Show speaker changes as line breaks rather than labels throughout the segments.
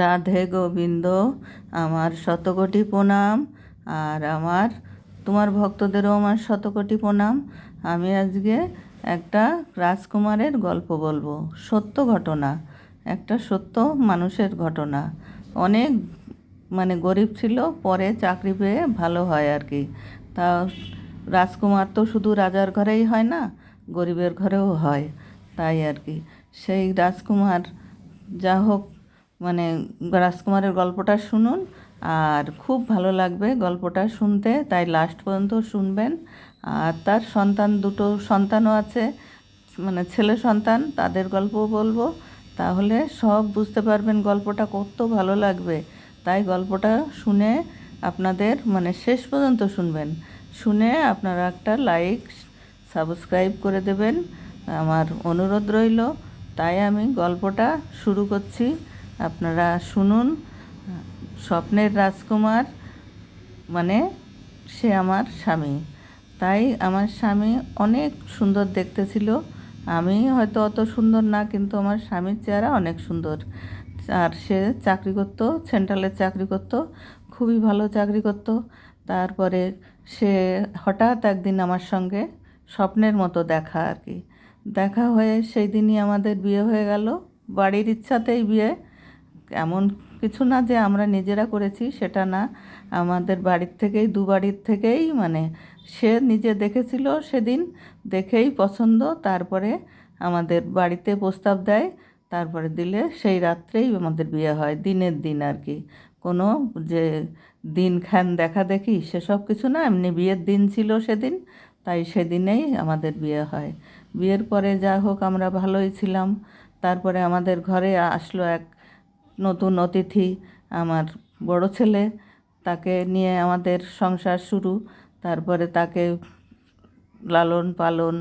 রাধে গোবিন্দ আমার শতকোটি প্রণাম আর আমার তোমার ভক্তদেরও আমার শতকোটি প্রণাম আমি আজকে একটা রাজকুমারের গল্প বলবো সত্য ঘটনা একটা সত্য মানুষের ঘটনা অনেক মানে গরিব ছিল পরে চাকরি পেয়ে ভালো হয় আর কি তা রাজকুমার তো শুধু রাজার ঘরেই হয় না গরিবের ঘরেও হয় তাই আর কি সেই রাজকুমার যা হোক মানে রাজকুমারের গল্পটা শুনুন আর খুব ভালো লাগবে গল্পটা শুনতে তাই লাস্ট পর্যন্ত শুনবেন আর তার সন্তান দুটো সন্তানও আছে মানে ছেলে সন্তান তাদের গল্প বলবো তাহলে সব বুঝতে পারবেন গল্পটা কত ভালো লাগবে তাই গল্পটা শুনে আপনাদের মানে শেষ পর্যন্ত শুনবেন শুনে আপনারা একটা লাইক সাবস্ক্রাইব করে দেবেন আমার অনুরোধ রইল তাই আমি গল্পটা শুরু করছি আপনারা শুনুন স্বপ্নের রাজকুমার মানে সে আমার স্বামী তাই আমার স্বামী অনেক সুন্দর দেখতে ছিল আমি হয়তো অত সুন্দর না কিন্তু আমার স্বামীর চেহারা অনেক সুন্দর আর সে চাকরি করত সেন্ট্রালে চাকরি করত খুবই ভালো চাকরি করত তারপরে সে হঠাৎ একদিন আমার সঙ্গে স্বপ্নের মতো দেখা আর কি দেখা হয়ে সেই দিনই আমাদের বিয়ে হয়ে গেল বাড়ির ইচ্ছাতেই বিয়ে এমন কিছু না যে আমরা নিজেরা করেছি সেটা না আমাদের বাড়ির থেকেই দু বাড়ির থেকেই মানে সে নিজে দেখেছিল সেদিন দেখেই পছন্দ তারপরে আমাদের বাড়িতে প্রস্তাব দেয় তারপরে দিলে সেই রাত্রেই আমাদের বিয়ে হয় দিনের দিন আর কি কোনো যে খান দেখা দেখি সেসব কিছু না এমনি বিয়ের দিন ছিল সেদিন তাই সেদিনেই আমাদের বিয়ে হয় বিয়ের পরে যা হোক আমরা ভালোই ছিলাম তারপরে আমাদের ঘরে আসলো এক নতুন অতিথি আমার বড় ছেলে তাকে নিয়ে আমাদের সংসার শুরু তারপরে তাকে লালন পালন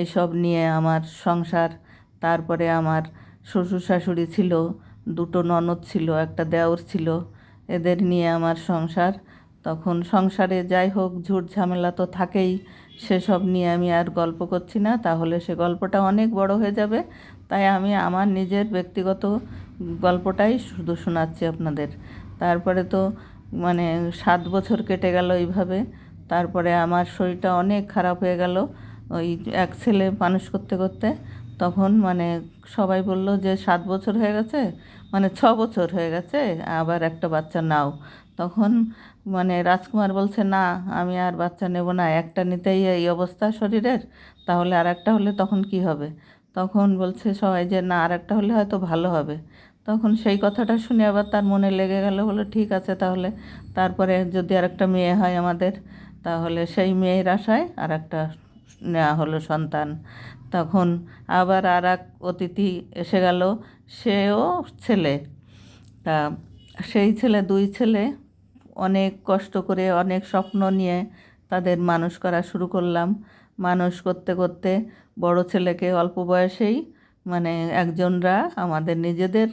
এইসব নিয়ে আমার সংসার তারপরে আমার শ্বশুর শাশুড়ি ছিল দুটো ননদ ছিল একটা দেওর ছিল এদের নিয়ে আমার সংসার তখন সংসারে যাই হোক ঝুট ঝামেলা তো থাকেই সেসব নিয়ে আমি আর গল্প করছি না তাহলে সে গল্পটা অনেক বড় হয়ে যাবে তাই আমি আমার নিজের ব্যক্তিগত গল্পটাই শুধু শোনাচ্ছি আপনাদের তারপরে তো মানে সাত বছর কেটে গেল এইভাবে তারপরে আমার শরীরটা অনেক খারাপ হয়ে গেল ওই এক ছেলে মানুষ করতে করতে তখন মানে সবাই বলল যে সাত বছর হয়ে গেছে মানে ছ বছর হয়ে গেছে আবার একটা বাচ্চা নাও তখন মানে রাজকুমার বলছে না আমি আর বাচ্চা নেব না একটা নিতেই এই অবস্থা শরীরের তাহলে আর একটা হলে তখন কি হবে তখন বলছে সবাই যে না আর একটা হলে হয়তো ভালো হবে তখন সেই কথাটা শুনে আবার তার মনে লেগে গেল বলে ঠিক আছে তাহলে তারপরে যদি আর একটা মেয়ে হয় আমাদের তাহলে সেই মেয়ের আশায় আর একটা নেওয়া হলো সন্তান তখন আবার আর এক অতিথি এসে গেল সেও ছেলে তা সেই ছেলে দুই ছেলে অনেক কষ্ট করে অনেক স্বপ্ন নিয়ে তাদের মানুষ করা শুরু করলাম মানুষ করতে করতে বড় ছেলেকে অল্প বয়সেই মানে একজনরা আমাদের নিজেদের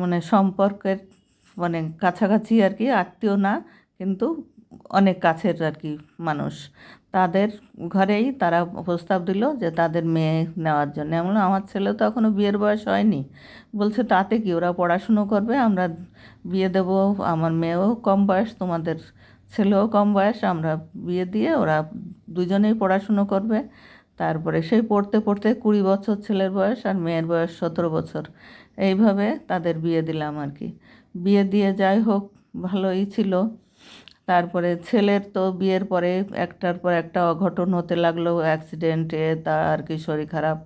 মানে সম্পর্কের মানে কাছাকাছি আর কি আত্মীয় না কিন্তু অনেক কাছের আর কি মানুষ তাদের ঘরেই তারা প্রস্তাব দিল যে তাদের মেয়ে নেওয়ার জন্য এমন আমার ছেলে তো এখনও বিয়ের বয়স হয়নি বলছে তাতে কি ওরা পড়াশুনো করবে আমরা বিয়ে দেব আমার মেয়েও কম বয়স তোমাদের ছেলেও কম বয়স আমরা বিয়ে দিয়ে ওরা দুজনেই পড়াশুনো করবে তারপরে সেই পড়তে পড়তে কুড়ি বছর ছেলের বয়স আর মেয়ের বয়স সতেরো বছর এইভাবে তাদের বিয়ে দিলাম আর কি বিয়ে দিয়ে যাই হোক ভালোই ছিল তারপরে ছেলের তো বিয়ের পরে একটার পর একটা অঘটন হতে লাগলো অ্যাক্সিডেন্টে তা আর কি শরীর খারাপ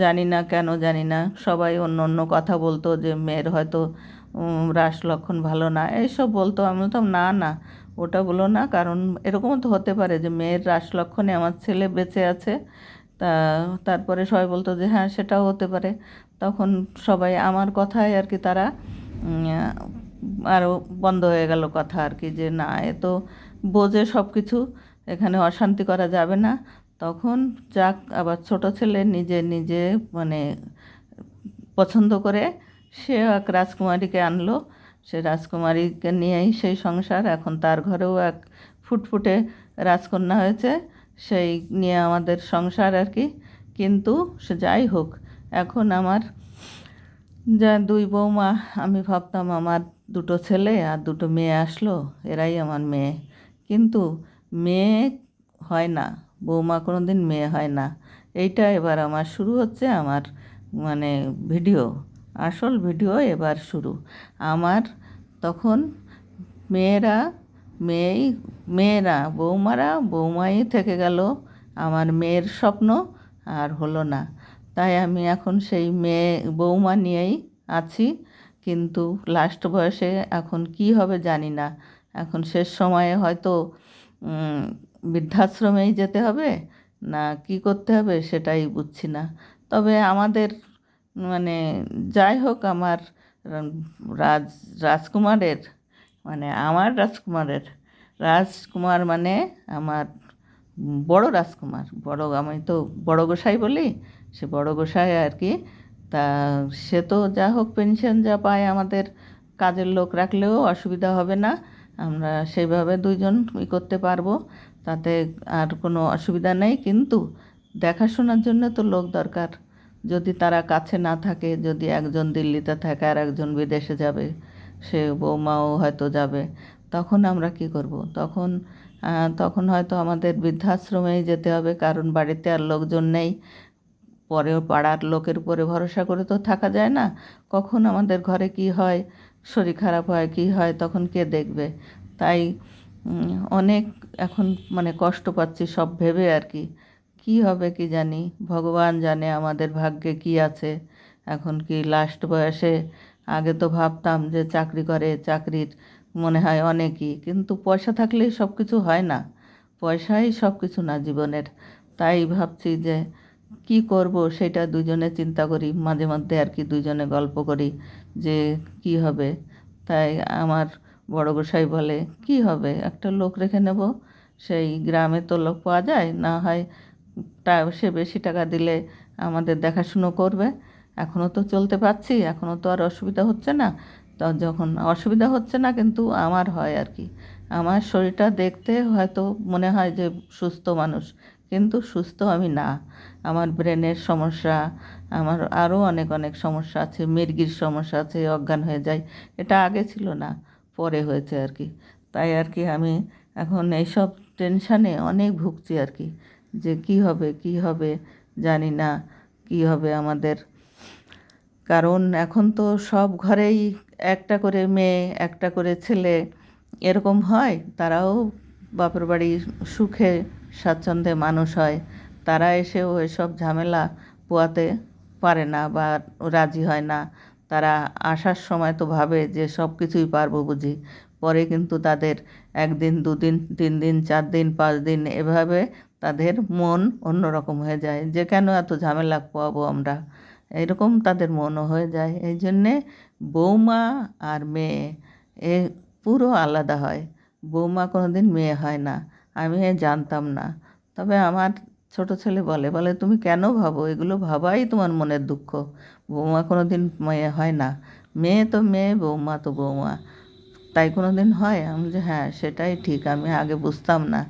জানি না কেন জানি না সবাই অন্য অন্য কথা বলতো যে মেয়ের হয়তো রাস লক্ষণ ভালো না এইসব বলতো আমি বলতাম না না ওটা বলো না কারণ এরকমও তো হতে পারে যে মেয়ের রাস লক্ষণে আমার ছেলে বেঁচে আছে তা তারপরে সবাই বলতো যে হ্যাঁ সেটাও হতে পারে তখন সবাই আমার কথায় আর কি তারা আরও বন্ধ হয়ে গেল কথা আর কি যে না এ তো বোঝে সব কিছু এখানে অশান্তি করা যাবে না তখন যাক আবার ছোট ছেলে নিজে নিজে মানে পছন্দ করে সে এক রাজকুমারীকে আনলো সে রাজকুমারীকে নিয়েই সেই সংসার এখন তার ঘরেও এক ফুটফুটে রাজকন্যা হয়েছে সেই নিয়ে আমাদের সংসার আর কি কিন্তু সে যাই হোক এখন আমার যা দুই বৌমা আমি ভাবতাম আমার দুটো ছেলে আর দুটো মেয়ে আসলো এরাই আমার মেয়ে কিন্তু মেয়ে হয় না বৌমা কোনো দিন মেয়ে হয় না এইটা এবার আমার শুরু হচ্ছে আমার মানে ভিডিও আসল ভিডিও এবার শুরু আমার তখন মেয়েরা মেয়েই মেয়েরা বৌমারা বৌমাই থেকে গেল আমার মেয়ের স্বপ্ন আর হলো না তাই আমি এখন সেই মেয়ে বৌমা নিয়েই আছি কিন্তু লাস্ট বয়সে এখন কি হবে জানি না এখন শেষ সময়ে হয়তো বৃদ্ধাশ্রমেই যেতে হবে না কি করতে হবে সেটাই বুঝছি না তবে আমাদের মানে যাই হোক আমার রাজ রাজকুমারের মানে আমার রাজকুমারের রাজকুমার মানে আমার বড় রাজকুমার বড় আমি তো বড় গোসাই বলি সে বড় গোসাই আর কি তা সে তো যা হোক পেনশন যা পায় আমাদের কাজের লোক রাখলেও অসুবিধা হবে না আমরা সেইভাবে দুইজন ই করতে পারবো তাতে আর কোনো অসুবিধা নেই কিন্তু দেখাশোনার জন্য তো লোক দরকার যদি তারা কাছে না থাকে যদি একজন দিল্লিতে থাকে আর একজন বিদেশে যাবে সে বৌমাও হয়তো যাবে তখন আমরা কি করব। তখন তখন হয়তো আমাদের বৃদ্ধাশ্রমেই যেতে হবে কারণ বাড়িতে আর লোকজন নেই পরেও পাড়ার লোকের উপরে ভরসা করে তো থাকা যায় না কখন আমাদের ঘরে কি হয় শরীর খারাপ হয় কি হয় তখন কে দেখবে তাই অনেক এখন মানে কষ্ট পাচ্ছি সব ভেবে আর কি কি হবে কি জানি ভগবান জানে আমাদের ভাগ্যে কি আছে এখন কি লাস্ট বয়সে আগে তো ভাবতাম যে চাকরি করে চাকরির মনে হয় অনেকই কিন্তু পয়সা থাকলেই সব কিছু হয় না পয়সাই সব কিছু না জীবনের তাই ভাবছি যে কি করব সেটা দুজনে চিন্তা করি মাঝে মধ্যে আর কি দুজনে গল্প করি যে কি হবে তাই আমার বড় গোসাই বলে কি হবে একটা লোক রেখে নেব সেই গ্রামে তো লোক পাওয়া যায় না হয় তা সে বেশি টাকা দিলে আমাদের দেখাশুনো করবে এখনও তো চলতে পারছি এখনও তো আর অসুবিধা হচ্ছে না তো যখন অসুবিধা হচ্ছে না কিন্তু আমার হয় আর কি আমার শরীরটা দেখতে হয়তো মনে হয় যে সুস্থ মানুষ কিন্তু সুস্থ আমি না আমার ব্রেনের সমস্যা আমার আরও অনেক অনেক সমস্যা আছে মির্গির সমস্যা আছে অজ্ঞান হয়ে যায় এটা আগে ছিল না পরে হয়েছে আর কি তাই আর কি আমি এখন এইসব টেনশানে অনেক ভুগছি আর কি যে কি হবে কি হবে জানি না কি হবে আমাদের কারণ এখন তো সব ঘরেই একটা করে মেয়ে একটা করে ছেলে এরকম হয় তারাও বাপের বাড়ি সুখে স্বাচ্ছন্দ্যে মানুষ হয় তারা এসেও এসব ঝামেলা পোয়াতে পারে না বা রাজি হয় না তারা আসার সময় তো ভাবে যে সব কিছুই পারবো বুঝি পরে কিন্তু তাদের একদিন দুদিন তিন দিন চার দিন পাঁচ দিন এভাবে তাদের মন অন্যরকম হয়ে যায় যে কেন এত ঝামেলা পোয়াবো আমরা এরকম তাদের মনও হয়ে যায় এই জন্যে বৌমা আর মেয়ে এ পুরো আলাদা হয় বৌমা কোনো দিন মেয়ে হয় না আমি জানতাম না তবে আমার ছোট ছেলে বলে বলে তুমি কেন ভাবো এগুলো ভাবাই তোমার মনের দুঃখ বৌমা কোনো দিন মেয়ে হয় না মেয়ে তো মেয়ে বৌমা তো বৌমা তাই কোনো দিন হয় আমি যে হ্যাঁ সেটাই ঠিক আমি আগে বুঝতাম না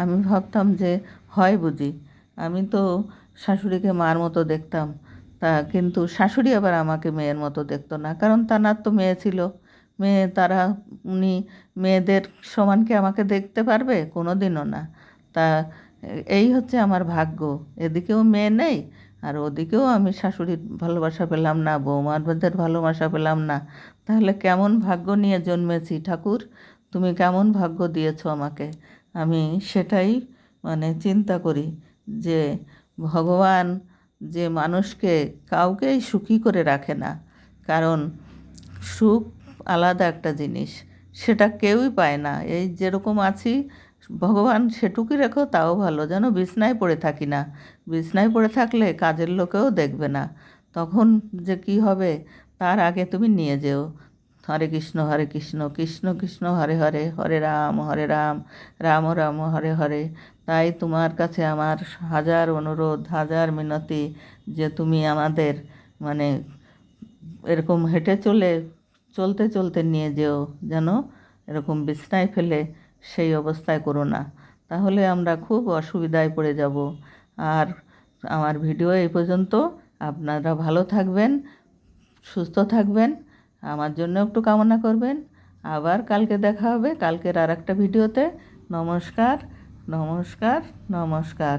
আমি ভাবতাম যে হয় বুঝি আমি তো শাশুড়িকে মার মতো দেখতাম তা কিন্তু শাশুড়ি আবার আমাকে মেয়ের মতো দেখতো না কারণ তার তো মেয়ে ছিল মেয়ে তারা উনি মেয়েদের সমান কি আমাকে দেখতে পারবে কোনো দিনও না তা এই হচ্ছে আমার ভাগ্য এদিকেও মেয়ে নেই আর ওদিকেও আমি শাশুড়ির ভালোবাসা পেলাম না বৌমাদের ভালোবাসা পেলাম না তাহলে কেমন ভাগ্য নিয়ে জন্মেছি ঠাকুর তুমি কেমন ভাগ্য দিয়েছো আমাকে আমি সেটাই মানে চিন্তা করি যে ভগবান যে মানুষকে কাউকেই সুখী করে রাখে না কারণ সুখ আলাদা একটা জিনিস সেটা কেউই পায় না এই যেরকম আছি ভগবান সেটুকুই রেখো তাও ভালো যেন বিছনায় পড়ে থাকি না বিছনায় পড়ে থাকলে কাজের লোকেও দেখবে না তখন যে কি হবে তার আগে তুমি নিয়ে যেও হরে কৃষ্ণ হরে কৃষ্ণ কৃষ্ণ কৃষ্ণ হরে হরে হরে রাম হরে রাম রাম রাম হরে হরে তাই তোমার কাছে আমার হাজার অনুরোধ হাজার মিনতি যে তুমি আমাদের মানে এরকম হেঁটে চলে চলতে চলতে নিয়ে যেও যেন এরকম বিছনায় ফেলে সেই অবস্থায় করো না তাহলে আমরা খুব অসুবিধায় পড়ে যাব আর আমার ভিডিও এই পর্যন্ত আপনারা ভালো থাকবেন সুস্থ থাকবেন আমার জন্য একটু কামনা করবেন আবার কালকে দেখা হবে কালকের আর একটা ভিডিওতে নমস্কার নমস্কার নমস্কার